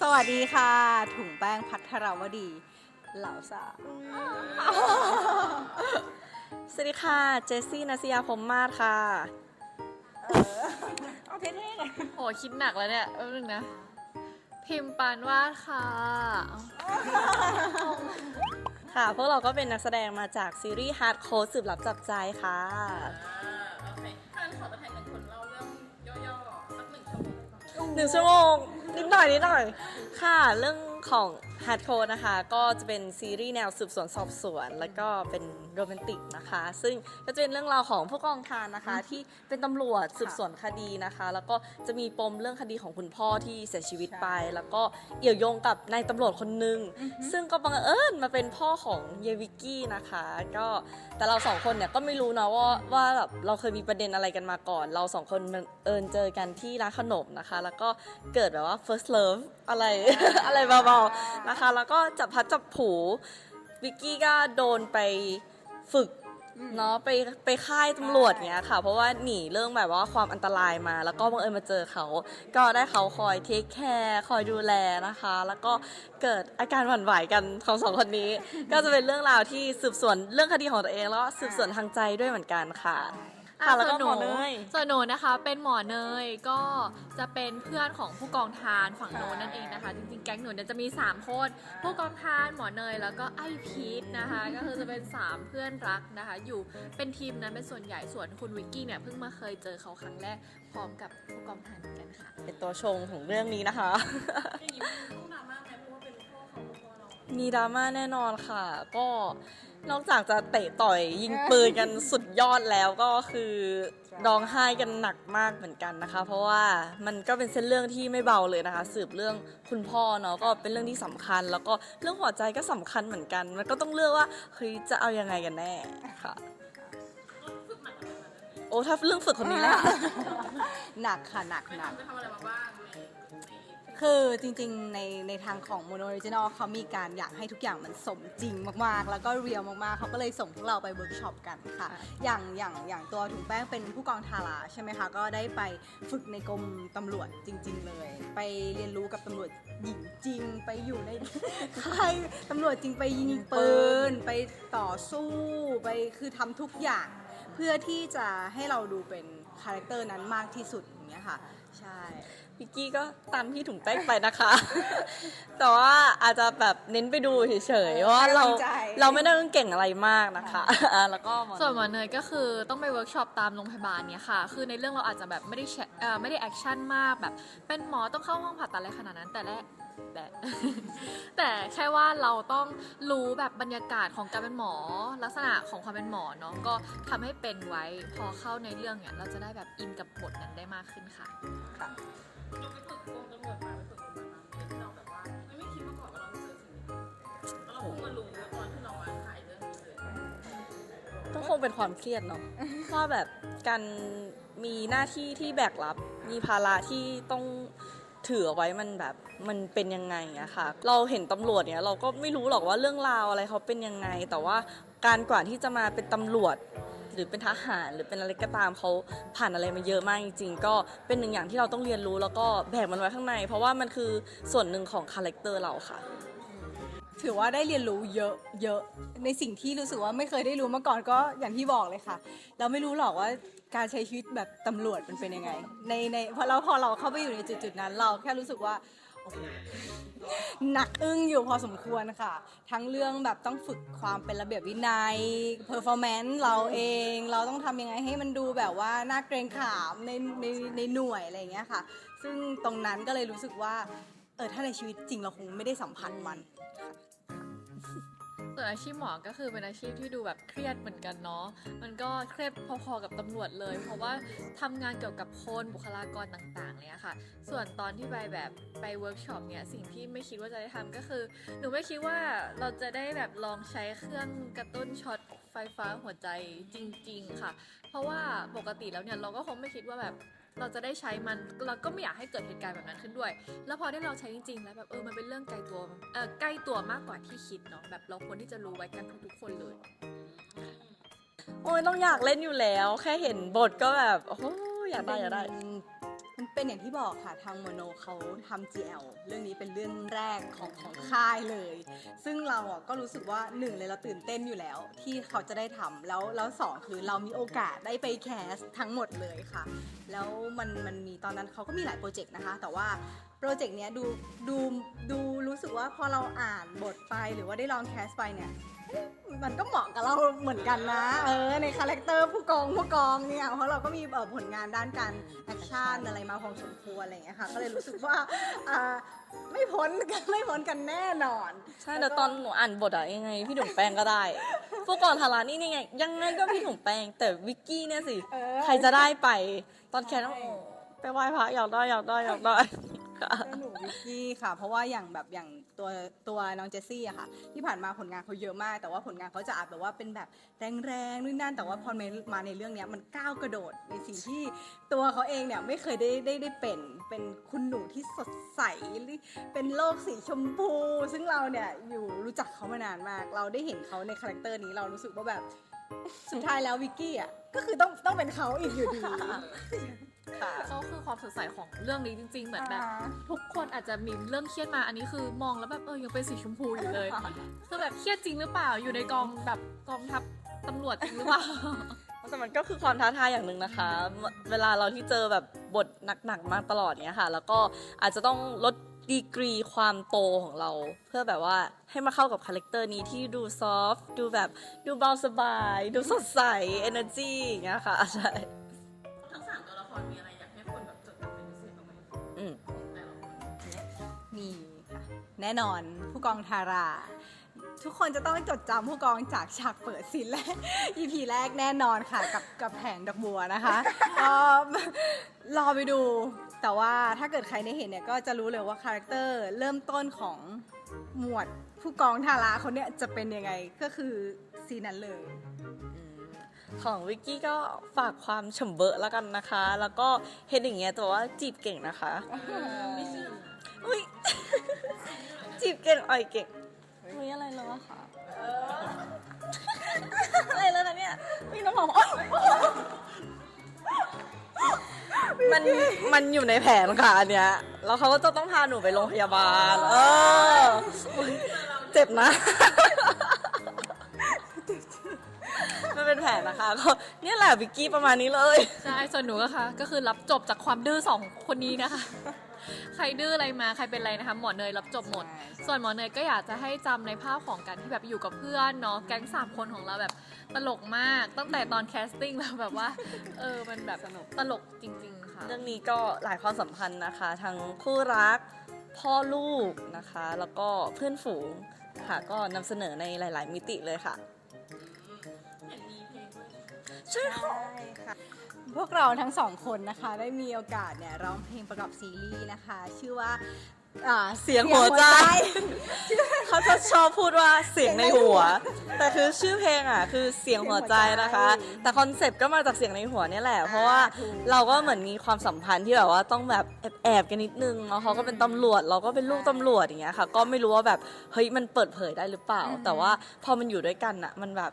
สวัสดีค่ะ ถุงแป้งพัทรวดี เหล่าสาวสวัสดีค่ะ เจสซี่นัสยาพรหมมาศค่ะ เอาเท่ๆเลยโหคิดหนักแล้วเนี่ยแป๊บนึงนะ พิมพ์ปานวาดค่ะ ค่ะ พวกเราก็เป็นนักแสดงมาจากซีรีส์ Hard Code สืบลับจับใจค่ะ โอเคท่านขอตัวแทนหนึ่งคนเล่าเรื่องย่อๆสักหนึ่งชั่วโมงหนึ่งชั่วโมงนิดหน่อยนิดหน่อย ค่ะ เรื่องของ Hard Code นะคะ ก็จะเป็นซีรีส์แนวสืบสวนสอบสวน แล้วก็เป็นโรแมนติกนะคะ ซึ่งก็จะเป็นเรื่องราวของผู้กองทานนะคะ ที่เป็นตำรวจสืบสวนคดีนะคะ แล้วก็จะมีปมเรื่องคดีของคุณพ่อที่เสียชีวิตไป แล้วก็เอี่ยวโยงกับนายตำรวจคนหนึ่งซึ่งก็บังเอิญมาเป็นพ่อของเยวิกกี้นะคะ ก็แต่เราสองคนเนี่ยก็ไม่รู้นะว่าว่าแบบเราเคยมีประเด็นอะไรกันมาก่อน เราสองคนมันเอิญเจอกันที่ร้านขนมนะคะ แล้วก็เกิดแบบว่า first love อะไรอะไรเบาๆนะคะ แล้วก็จับพัดจับผูวิกกี้ก็โดนไปฝึกเนาะไปไปค่ายตำรวจเงี้ยค่ะ เพราะว่าหนีเรื่องแบบว่าความอันตรายมา แล้วก็บังเอิญมาเจอเขา ก็ได้เขาคอยเทคแคร์คอยดูแลนะคะ แล้วก็เกิดอาการหวั่นไหวกันของสองคนนี้ ก็จะเป็นเรื่องราวที่สืบสวนเรื่องคดีของตัวเองแล้วสืบสวนทางใจด้วยเหมือนกันค่ะ ค่ะแล้วก็หมอเนยส่วนหนูนะคะเป็นหมอเนยก็จะเป็นเพื่อนของผู้กองทานฝั่งโน้นนั่นเองนะคะ จริงๆแก๊งหนูเนี่ยจะมี3คนผู้กองทานหมอเนยแล้วก็ไอพีทนะคะ ก็คือจะเป็น 3 เพื่อนรักนะคะ อยู่เป็นทีมนั้นเป็นส่วนใหญ่ส่วนคุณวิกกี้เนี่ยเพิ่งมาเคยเจอเขาครั้งแรกพร้อมกับผู้กองทานเหมือนกันค่ะ เป็นตัวชงของเรื่องนี้นะคะมีดราม่าแน่นอนค่ะ ก็ นอกจากจะเตะต่อยยิงปืนกันสุดยอดแล้วก็คือร้องไห้กันหนักมากเหมือนกันนะคะ เพราะว่ามันก็เป็นเส้นเรื่องที่ไม่เบาเลยนะคะ สืบเรื่องคุณพ่อเนาะก็เป็นเรื่องที่สำคัญ แล้วก็เรื่องหัวใจก็สำคัญเหมือนกัน มันก็ต้องเลือกว่าเฮ้ยจะเอายังไงกันแน่ค่ะโอ้ถ้าเรื่องฝึกคนนี้แหละหนักค่ะหนักหนักจะทำอะไรมาบ้าง คือจริงๆ ในในทางของ Mono Original เขามีการอยากให้ทุกอย่างมันสมจริงมากๆ แล้วก็เรียลมากๆ เขาก็เลยส่งพวกเราไปเวิร์กช็อปกันค่ะ อย่างอย่างอย่างตัวถุงแป้งเป็นผู้กองทาราใช่ไหมคะ ก็ได้ไปฝึกในกรมตำรวจจริง ๆ เลย ไปเรียนรู้กับตำรวจหญิงจริง ไปอยู่ในค่ายตำรวจจริงไปยิงปืน ไปต่อสู้ไปคือทำทุกอย่างเพื่อที่จะให้เราดูเป็นคาแรคเตอร์นั้นมากที่สุดอย่างเงี้ยค่ะ ใช่ พิกกี้ก็ตามพี่ถุงแป้งไปนะคะ แต่ว่าอาจจะแบบเน้นไปดูเฉยๆว่าเราให้กำลังใจเราไม่ได้ต้องเก่งอะไรมากนะคะอะแล้วก็หมอส่วนหมอเนยก็คือต้องไปเวิร์กช็อปตามโรงพยาบาลเนี่ยค่ะ คือในเรื่องเราอาจจะแบบไม่ได้แชเอ่อไม่ได้แอคชั่นมากแบบ เป็นหมอต้องเข้าห้องผ่าตัดอะไรขนาดนั้นแต่แรกแต่แต่แค่ว่าเราต้องรู้แบบบรรยากาศของการเป็นหมอ ลักษณะของความเป็นหมอเนาะก็ทำให้เป็นไว้พอเข้าในเรื่องเนี่ยเราจะได้แบบอินกับบทนั้นได้มากขึ้นค่ะค่ะ เราไปฝึกวงตำรวจมาไปฝึกวงมามาที่เราแบบว่าไม่คิดมาก่อนว่าเราจะเจอสิ่งนี้แล้วเราเพิ่งมารู้ตอนที่เรามาถ่ายเรื่องนี้เลยก็คงเป็นความเครียดเนาะว่าแบบการมีหน้าที่ที่แบกรับ มีภาระที่ต้องถือเอาไว้มันแบบมันเป็นยังไงอะค่ะ เราเห็นตำรวจเนี่ยเราก็ไม่รู้หรอกว่าเรื่องราวอะไรเขาเป็นยังไง แต่ว่าการกว่าที่จะมาเป็นตำรวจ หรือเป็นทหารหรือเป็นอะไรก็ตามเขาผ่านอะไรมาเยอะมากจริงๆ ก็เป็นหนึ่งอย่างที่เราต้องเรียนรู้แล้วก็แบกมันไว้ข้างใน เพราะว่ามันคือส่วนหนึ่งของคาแรคเตอร์เราค่ะ ถือว่าได้เรียนรู้เยอะเยอะในสิ่งที่รู้สึกว่าไม่เคยได้รู้มาก่อนก็อย่างที่บอกเลยค่ะ เราไม่รู้หรอกว่าการใช้ชีวิตแบบตำรวจมันเป็นยังไงในในพอเราพอเราเข้าไปอยู่ในจุดๆนั้น เราแค่รู้สึกว่า หนักอึ้งอยู่พอสมควรค่ะ ทั้งเรื่องแบบต้องฝึกความเป็นระเบียบวินัยเพอร์ฟอร์แมนซ์เราเอง เราต้องทำยังไงให้มันดูแบบว่าน่าเกรงขามในในในหน่วยอะไรอย่างเงี้ยค่ะ ซึ่งตรงนั้นก็เลยรู้สึกว่า เออถ้าในชีวิตจริงเราคงไม่ได้สัมผัสมัน ส่วนอาชีพหมอก็คือเป็นอาชีพที่ดูแบบเครียดเหมือนกันเนาะ มันก็เครียดพอๆกับตำรวจเลย เพราะว่าทำงานเกี่ยวกับคนบุคลากรต่างๆเลยอะค่ะ ส่วนตอนที่ไปแบบไปเวิร์กช็อปเนี่ยสิ่งที่ไม่คิดว่าจะได้ทำก็คือ หนูไม่คิดว่าเราจะได้แบบลองใช้เครื่องกระตุ้นช็อตไฟฟ้าหัวใจจริง ๆ ค่ะ เพราะว่าปกติแล้วเนี่ยเราก็คงไม่คิดว่าแบบ เราจะได้ใช้มันเราก็ไม่อยากให้เกิดเหตุการณ์แบบนั้นขึ้นด้วย แล้วพอได้เราใช้จริงๆ แล้วแบบเออมันเป็นเรื่องไกลตัวเออใกล้ตัวมากกว่าที่คิดเนาะแบบเราควรที่จะรู้ไว้กันทุกๆคนเลย โอ้ยต้องอยากเล่นอยู่แล้ว แค่เห็นบทก็แบบโอ้ยอยากได้อยากได้ เป็นอย่างที่บอกค่ะทางโมโนเขาทำ GL เรื่องนี้เป็นเรื่องแรกของของค่ายเลย ซึ่งเราอะก็รู้สึกว่าหนึ่งเลยเราตื่นเต้นอยู่แล้ว ที่เขาจะได้ทำแล้วแล้วสองคือเรามีโอกาสได้ไปแคสทั้งหมดเลยค่ะ แล้วมันมันมีตอนนั้นเขาก็มีหลายโปรเจกต์นะคะ แต่ว่าโปรเจกต์เนี้ยดูดูดูรู้สึกว่าพอเราอ่านบทไปหรือว่าได้ลองแคสไปเนี่ย มันก็เหมาะกับเราเหมือนกันนะ เออ ในคาแรคเตอร์ผู้กองผู้กองเนี่ย เพราะเราก็มีเอ่อผลงานด้านการแอคชั่นอะไรมาพอสมควรอะไรอย่างเงี้ยค่ะ ก็เลยรู้สึกว่าอ่าไม่พ้นกันไม่พ้นกันแน่นอน ใช่แต่ตอนหนูอ่านบทอะยังไง พี่ถุงแป้งก็ได้ พวกกอนทารานี่ยังไง ยังไงก็พี่ถุงแป้ง แต่วิกกี้เนี่ยสิ เออ ใครจะได้ไป ตอนแคสต้องไปไหว้พระอยากได้อยากได้อยากได้ ค่ะเป็นหนูวิกกี้ค่ะ เพราะว่าอย่างแบบอย่างตัวตัวน้องเจสซี่อะค่ะ ที่ผ่านมาผลงานเขาเยอะมาก แต่ว่าผลงานเขาจะอาจแบบว่าเป็นแบบแรงๆนู่นนั่นแต่ว่าพอมาในเรื่องเนี้ยมันก้าวกระโดดในสิ่งที่ตัวเขาเองเนี่ยไม่เคยได้ได้ได้เป็นเป็นคุณหนูที่สดใสเป็นโลกสีชมพู ซึ่งเราเนี่ยอยู่รู้จักเขามานานมาก เราได้เห็นเขาในคาแรคเตอร์นี้เรารู้สึกว่าแบบสุดท้ายแล้ววิกกี้อะก็คือต้องต้องเป็นเขาอีกอยู่ดี ค่ะ เขาคือความสดใสของเรื่องนี้จริง ๆ เหมือนแบบอ่าทุกคนอาจจะมีเรื่องเครียดมาอันนี้คือมองแล้วแบบเออยังเป็นสีชมพูอยู่เลยคือแบบเครียดจริงหรือเปล่าอยู่ในกองแบบกองทัพตำรวจจริงหรือเปล่าแต่มันก็คือความท้าทายอย่างหนึ่งนะคะ เวลาเราที่เจอแบบบทหนักๆมาตลอดเนี้ยค่ะ แล้วก็อาจจะต้องลดดีกรีความโตของเรา เพื่อแบบว่าให้มาเข้ากับคาแรคเตอร์นี้ที่ดูซอฟต์ดูแบบดูเบาสบาย ดูสดใส energy อย่างเงี้ยค่ะใช่ แน่นอนผู้กองทารา ทุกคนจะต้องจดจำผู้กองจากฉากเปิดซีนแรก EP แรกแน่นอนค่ะ กับกับแผงดอกบัวนะคะก็รอไปดู แต่ว่าถ้าเกิดใครได้เห็นเนี่ยก็จะรู้เลยว่าคาแรคเตอร์เริ่มต้นของหมวดผู้กองทาราคนเนี้ยจะเป็นยังไงก็คือซีนนั้นเลย ของวิกกี้ก็ฝากความเฉมเบอะแล้วกันนะคะ แล้วก็เห็นอย่างเงี้ยแต่ว่าจีบเก่งนะคะ ไม่เชื่อ อุ้ยจีบ เก่งอ่อยเก่งอุ้ยอะไรแล้วอะคะอะไรแล้วนะเนี่ยมีน้ำหอมอ๊ยมันมันอยู่ในแผนค่ะอันเนี้ยแล้วเขาก็จะต้องพาหนูไปโรงพยาบาล เอออุ๊ยเจ็บนะ มันเป็นแผนนะคะก็เนี่ยแหละวิกกี้ประมาณนี้เลย ใช่ ส่วนหนูก็ค่ะ ก็คือรับจบจากความดื้อสองคนนี้นะคะ ใครดื้ออะไรมาใครเป็นอะไรนะคะหมอเนยรับจบหมดใช่ ส่วนหมอเนยก็อยากจะให้จำในภาพของการที่แบบอยู่กับเพื่อนเนาะแก๊งสามคนของเราแบบตลกมาก ตั้งแต่ตอนแคสติ้งแล้วแบบว่า เออมันแบบตลกจริง ๆ ค่ะ เรื่องนี้ก็หลายความสัมพันธ์นะคะ ทั้งคู่รักพ่อลูกนะคะ แล้วก็เพื่อนฝูงค่ะก็นำเสนอในหลาย ๆ มิติเลยค่ะเห็นมีเพลงด้วยใช่ค่ะใช่ค่ะ พวกเราทั้งสองคนนะคะได้มีโอกาสเนี่ยร้องเพลงประกอบซีรีส์นะคะ ชื่อว่าอ่าเสียงหัวใจ เขาจะชอบพูดว่าเสียงในหัว แต่คือชื่อเพลงอะคือเสียงหัวใจนะคะ แต่คอนเซปต์ก็มาจากเสียงในหัวเนี่ยแหละ เพราะว่าถูกเราก็เหมือนมีความสัมพันธ์ที่แบบว่าต้องแบบแอบๆกันนิดนึงแล้วเขาก็เป็นตำรวจ เราก็เป็นลูกตำรวจอย่างเงี้ยค่ะ ก็ไม่รู้ว่าแบบเฮ้ยมันเปิดเผยได้หรือเปล่า แต่ว่าพอมันอยู่ด้วยกันอะ มันแบบ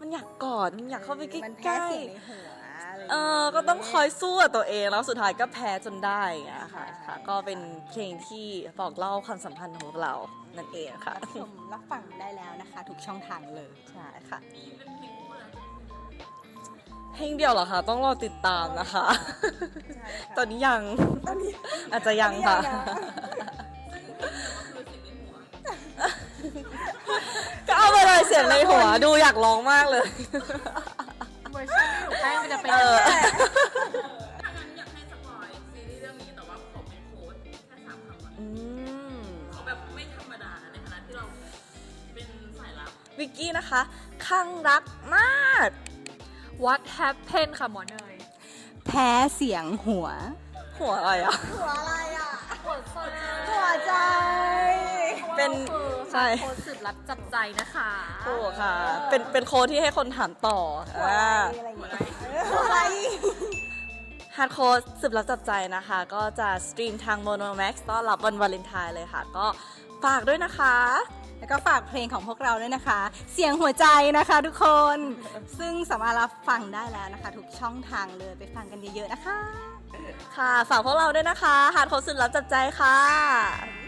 มันอยากกอดมันอยากเข้าไปใกมันแค่ล้เสียงๆในหัวอะไร เออก็ต้องคอยสู้กับตัวเองแล้วสุดท้ายก็แพ้จนได้อย่างเงี้ยค่ะค่ะ ก็เป็นเพลงที่บอกเล่าความสัมพันธ์ของเรานั่นเองค่ะ รับชมรับฟังได้แล้วนะคะ ทุกช่องทางเลย ใช่ค่ะมีเป็นเพลงคู่อะไรเพลงเดียวเหรอคะ ต้องรอติดตามนะคะ ใช่ค่ะ ตอนนี้ยังตอนนี้ อาจจะยังค่ะตอนนี้ยังนะคือเสียงในหัวก็เอาไปเลยเสียงในหัวดูอยากร้องมากเลย แป้งมันจะเป็นเออ ถ้างั้นอยากให้สปอยซีรีส์เรื่องนี้แต่ว่าขอเป็นโค้ดแค่สามคำก่อนอืมขอแบบไม่ธรรมดาในฐานะที่เราเป็นสายลับ วิกกี้นะคะข้างรักมาก What happened ค่ะหมอเนยแพ้เสียงหัว หัวอะไรอะ หัวอะไรอะ หัวใจหัวใจเป็นใช่ ใช่ โค้ดสืบลับจับใจนะคะถูกค่ะ เป็นเป็นโค้ดที่ให้คนถามต่อหัวอะไรอ่าอะไรอย่างเงี้ยเออหัวอะไรฮาร์ดโค้ดสืบรับจับใจนะคะ ก็จะสตรีมทาง Mono Max ต้อนรับวันวาเลนไทน์เลยค่ะ ก็ฝากด้วยนะคะ แล้วก็ฝากเพลงของพวกเราด้วยนะคะ เสียงหัวใจนะคะทุกคน ซึ่งสามารถรับฟังได้แล้วนะคะ ทุกช่องทางเลยไปฟังกันเยอะๆนะคะ ค่ะ ฝากพวกเราด้วยนะคะหาดโคสุดรับจับใจค่ะ